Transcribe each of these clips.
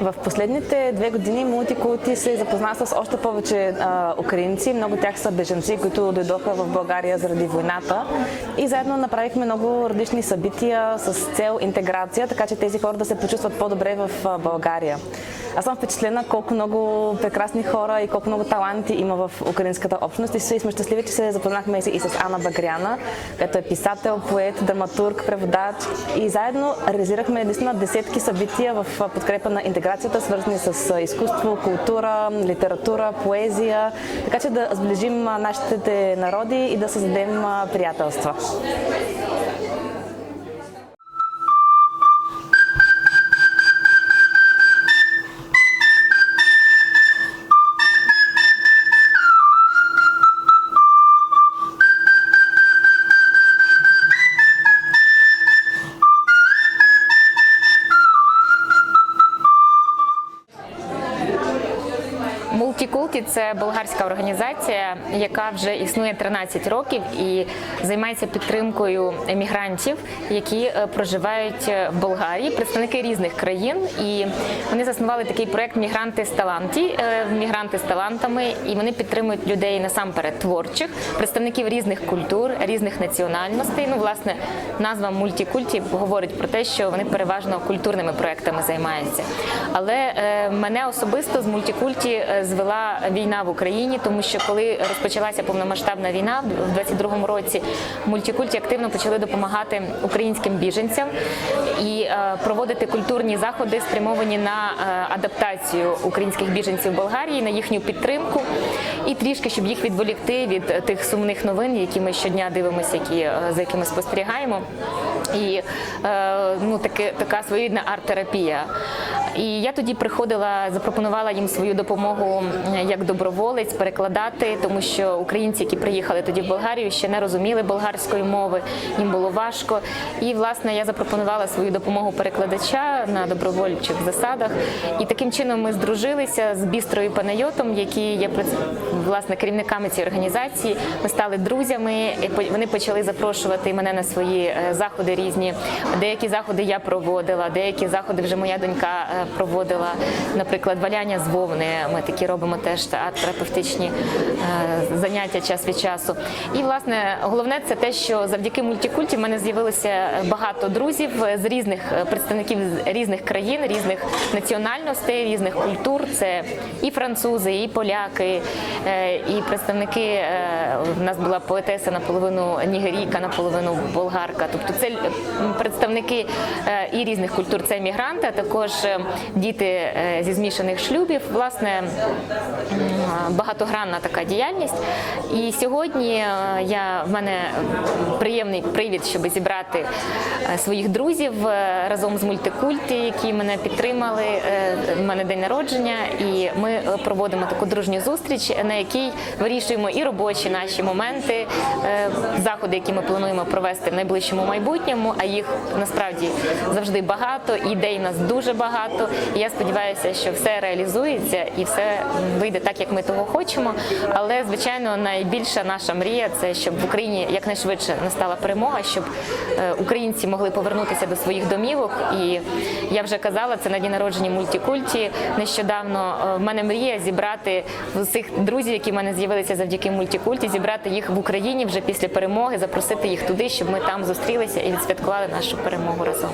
В последните две години мултикулти се запозна с още повече а, украинци. Много тях са беженци, които дойдоха в България заради войната. И заедно направихме много различни събития с цел интеграция, така че тези хора да се почувстват по-добре в България. Аз съм впечатлена колко много прекрасни хора и колко много таланти има в украинската общност и сме щастливи, че се запознахме и с Ана Багряна, която е писател, поет, драматург, преводач и заедно реализирахме наистина десетки събития в подкрепа на интеграцията, свързани с изкуство, култура, литература, поезия, така че да сближим нашите народи и да създадем приятелства. Мултікулті це болгарська організація, яка вже існує 13 років і займається підтримкою емігрантів, які е, проживають в Болгарії, представники різних країн. І вони заснували такий проект Мігранти з таланті, е, мігранти з талантами, і вони підтримують людей насамперед творчих, представників різних культур, різних національностей. Ну, власне, назва мультикульті говорить про те, що вони переважно культурними проектами займаються. Але е, мене особисто з мультикульті е, звела війна в Україні, тому що коли розпочалася повномасштабна війна в 22-му році, мультикульті активно почали допомагати українським біженцям і е, проводити культурні заходи, спрямовані на е, адаптацію українських біженців в Болгарії, на їхню підтримку і трішки, щоб їх відволікти від тих сумних новин, які ми щодня дивимося, які е, за якими спостерігаємо. І ну таке така своєрідна арт-терапія. І я тоді приходила, запропонувала їм свою допомогу як доброволець перекладати, тому що українці, які приїхали тоді в Болгарію, ще не розуміли болгарської мови, їм було важко. І власне я запропонувала свою допомогу перекладача на добровольчих засадах. І таким чином ми здружилися з Бістрою Панайотом, які є власне керівниками цієї організації. Ми стали друзями. Вони почали запрошувати мене на свої е, заходи різні. Деякі заходи я проводила, деякі заходи вже моя донька е, проводила. Наприклад, валяння з вовни. Ми такі робимо теж терапевтичні е, заняття час від часу. І власне головне це те, що завдяки мультикульті в мене з'явилося багато друзів з різних е, представників різних країн, різних національностей, різних культур. Це і французи, і поляки, е, і представники. В нас була поетеса наполовину нігерійка, наполовину болгарка. Тобто це представники і різних культур. Це мігранти, а також діти е, зі змішаних шлюбів. Власне багатогранна така діяльність. І сьогодні е, я в мене приємний привід, щоб зібрати е, своїх друзів разом з мультикульті, які мене підтримали. В мене день народження, і ми проводимо таку дружню зустріч, на якій вирішуємо і робочі наші моменти, заходи, які ми плануємо провести в найближчому майбутньому. А їх насправді завжди багато, ідей в нас дуже багато. І я сподіваюся, що все реалізується і все вийде так, як ми того хочемо. Але звичайно, найбільша наша мрія це щоб в Україні якнайшвидше настала перемога, щоб е, українці могли повернутися до своїх домівок. І я вже казала, це на дні народження мультикульті. Нещодавно е, в мене мрія зібрати всіх друзів, які в мене з'явилися завдяки мультикульті, зібрати їх в Україні вже після перемоги, запросити їх туди, щоб ми там зустрілися і відсвяткували нашу перемогу разом.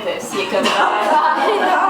campus. You can buy